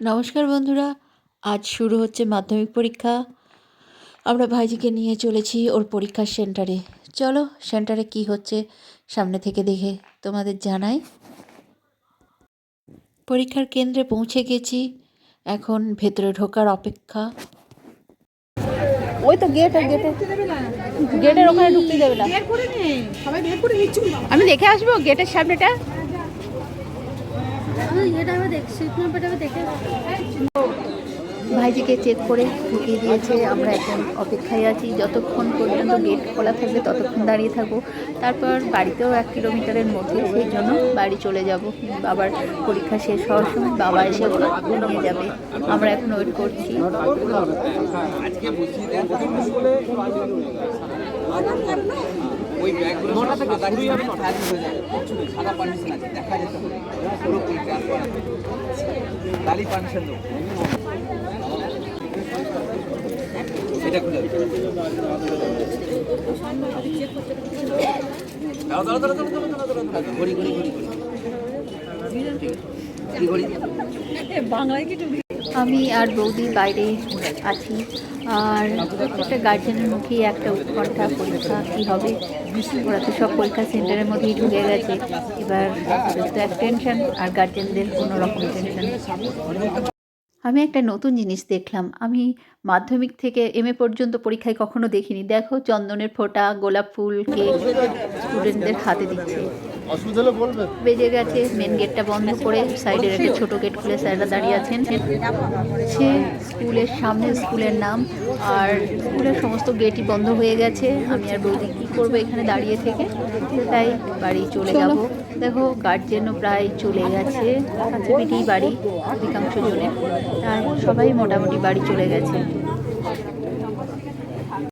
নমস্কার বন্ধুরা আজ শুরু হচ্ছে মাধ্যমিক পরীক্ষা। আমরা ভাইজিকে নিয়ে চলেছি ওর পরীক্ষার সেন্টারে। চলো সেন্টারে কি হচ্ছে সামনে থেকে দেখে তোমাদের জানাই। পরীক্ষার কেন্দ্রে পৌঁছে গেছি এখন ভেতরে ঢোকার অপেক্ষা। ওই তো গেট গেটে গেটের ওখানে ঢুকতে দেবে না। বের করে নে সবাই বের করে নিচ্ছি আমি দেখে আসব গেটের সামনেটা এটা আমি দেখছি নাম্বারটা আমি দেখে ভাইজিকে চেক করে ঢুকিয়ে দিয়েছে আমরা এখন অপেক্ষায় আছি। যতক্ষণ পর্যন্ত গেট খোলা থাকবে ততক্ষণ দাঁড়িয়ে থাকব। তারপর বাড়িতেও এক কিলোমিটারের মধ্যে সেই জন্য বাড়ি চলে যাব। বাবার পরীক্ষা শেষ হওয়ার সময় বাবা এসে ওরা নিয়ে যাবে। আমরা এখন ওয়েট করছি। ওই ব্যাগগুলো দেখা এটা ঘড়ি ঘড়ি ঘড়ি ঘড়ি। আমি আর বৌদি বাইরে আছি। আর প্রত্যেকটা গার্জেনের মুখেই একটা উৎকণ্ঠা, পরীক্ষা, কী হবে? ওরা তো সব পরীক্ষা সেন্টারের মধ্যেই ঢুকে গেছে। এবার তো এক টেনশন আর গার্জেনদের কোনো রকম টেনশন আমি একটা নতুন জিনিস দেখলাম। আমি মাধ্যমিক থেকে এম এ পর্যন্ত পরীক্ষায় কখনো দেখিনি। দেখো, চন্দনের ফোঁটা, গোলাপ ফুল, কেক স্টুডেন্টদের হাতে দিচ্ছে। বেজে গেছে মেন গেটটা বন্ধ করে সাইডের একটা ছোট গেট খুলে স্যাররা দাঁড়িয়ে আছেন। সে স্কুলের সামনে স্কুলের নাম আর স্কুলের সমস্ত গেটই বন্ধ হয়ে গেছে। আমি আর বৌদি কী করব এখানে দাঁড়িয়ে থেকে? তাই বাড়ি চলে যাব। দেখো গার্জেনও প্রায় চলে গেছে। কাছাপিঠি বাড়ি অধিকাংশ জনের তাই সবাই মোটামুটি বাড়ি চলে গেছে।